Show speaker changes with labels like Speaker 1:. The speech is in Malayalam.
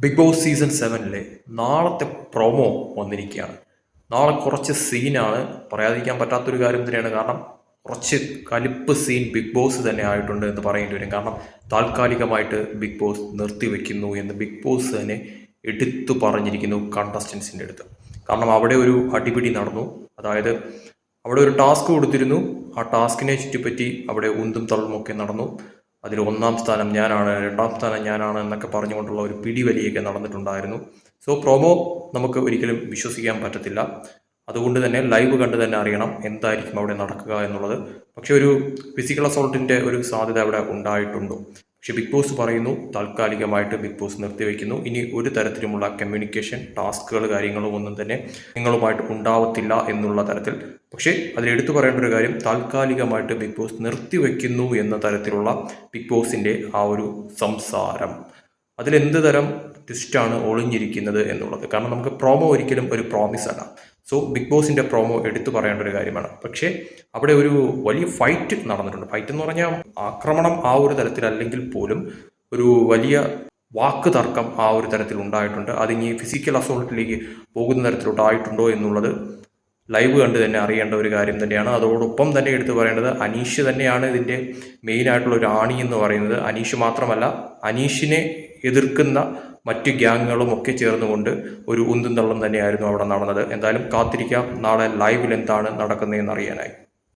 Speaker 1: ബിഗ് ബോസ് സീസൺ സെവനിലെ നാളത്തെ പ്രൊമോ വന്നിരിക്കുകയാണ്. നാളെ കുറച്ച് സീനാണ് പറയാതിരിക്കാൻ പറ്റാത്തൊരു കാര്യം തന്നെയാണ്. കാരണം കുറച്ച് കലിപ്പ് സീൻ ബിഗ് ബോസ് തന്നെ ആയിട്ടുണ്ട് എന്ന് പറയേണ്ടി വരും. കാരണം താൽക്കാലികമായിട്ട് ബിഗ് ബോസ് നിർത്തിവെക്കുന്നു എന്ന് ബിഗ് ബോസ് തന്നെ എടുത്തു പറഞ്ഞിരിക്കുന്നു കണ്ടസ്റ്റൻസിന്റെ അടുത്ത്. കാരണം അവിടെ ഒരു അടിപിടി നടന്നു. അതായത് അവിടെ ഒരു ടാസ്ക് കൊടുത്തിരുന്നു. ആ ടാസ്കിനെ ചുറ്റിപ്പറ്റി അവിടെ ഉന്തും തള്ളുമൊക്കെ നടന്നു. അതിൽ ഒന്നാം സ്ഥാനം ഞാനാണ് രണ്ടാം സ്ഥാനം ഞാനാണ് എന്നൊക്കെ പറഞ്ഞുകൊണ്ടുള്ള ഒരു പിടിവലിയൊക്കെ നടന്നിട്ടുണ്ടായിരുന്നു. സോ പ്രൊമോ നമുക്ക് ഒരിക്കലും വിശ്വസിക്കാൻ പറ്റത്തില്ല. അതുകൊണ്ട് തന്നെ ലൈവ് കണ്ട് തന്നെ അറിയണം എന്തായിരിക്കും അവിടെ നടക്കുക എന്നുള്ളത്. പക്ഷെ ഒരു ഫിസിക്കൽ അസോൾട്ടിന്റെ ഒരു സാധ്യത അവിടെ ഉണ്ടായിട്ടുണ്ടോ. പക്ഷെ ബിഗ് ബോസ് പറയുന്നു താൽക്കാലികമായിട്ട് ബിഗ് ബോസ് നിർത്തിവെക്കുന്നു ഇനി ഒരു തരത്തിലുമുള്ള കമ്മ്യൂണിക്കേഷൻ ടാസ്കുകൾ കാര്യങ്ങളും ഒന്നും തന്നെ നിങ്ങളുമായിട്ട് ഉണ്ടാവത്തില്ല എന്നുള്ള തരത്തിൽ. പക്ഷേ അതിൽ എടുത്തു പറയേണ്ട ഒരു കാര്യം താൽക്കാലികമായിട്ട് ബിഗ് ബോസ് നിർത്തിവെക്കുന്നു എന്ന തരത്തിലുള്ള ബിഗ് ബോസിന്റെ ആ ഒരു സംസാരം. അതിലെന്ത് തരം ട്വിസ്റ്റാണ് ഒളിഞ്ഞിരിക്കുന്നത് എന്നുള്ളത്. കാരണം നമുക്ക് പ്രോമോ ഒരിക്കലും ഒരു പ്രോമിസ് അല്ല. സോ ബിഗ് ബോസിന്റെ പ്രോമോ എടുത്തു പറയേണ്ട ഒരു കാര്യമാണ്. പക്ഷേ അവിടെ ഒരു വലിയ ഫൈറ്റ് നടന്നിട്ടുണ്ട്. ഫൈറ്റ് എന്ന് പറഞ്ഞാൽ ആക്രമണം ആ ഒരു തരത്തിലല്ലെങ്കിൽ പോലും ഒരു വലിയ വാക്ക് തർക്കം ആ ഒരു തരത്തിൽ ഉണ്ടായിട്ടുണ്ട്. അതിനി ഫിസിക്കൽ അസോൾട്ടിലേക്ക് പോകുന്ന തരത്തിലോട്ടായിട്ടുണ്ടോ എന്നുള്ളത് ലൈവ് കണ്ട് തന്നെ അറിയേണ്ട ഒരു കാര്യം തന്നെയാണ്. അതോടൊപ്പം തന്നെ എടുത്തു പറയേണ്ടത് അനീഷ് തന്നെയാണ് ഇതിന്റെ മെയിൻ ആയിട്ടുള്ള ഒരു ആണി എന്ന് പറയുന്നത്. അനീഷ് മാത്രമല്ല അനീഷിനെ എതിർക്കുന്ന മറ്റ് ഗ്യാങ്ങുകളും ഒക്കെ ചേർന്നുകൊണ്ട് ഒരു ഉന്തും തള്ളും തന്നെയായിരുന്നു അവിടെ നടന്നത്. എന്തായാലും കാത്തിരിക്കാം. നാളെ ലൈവിൽ എന്താണ് നടക്കുന്നതെന്ന് അറിയാനായി.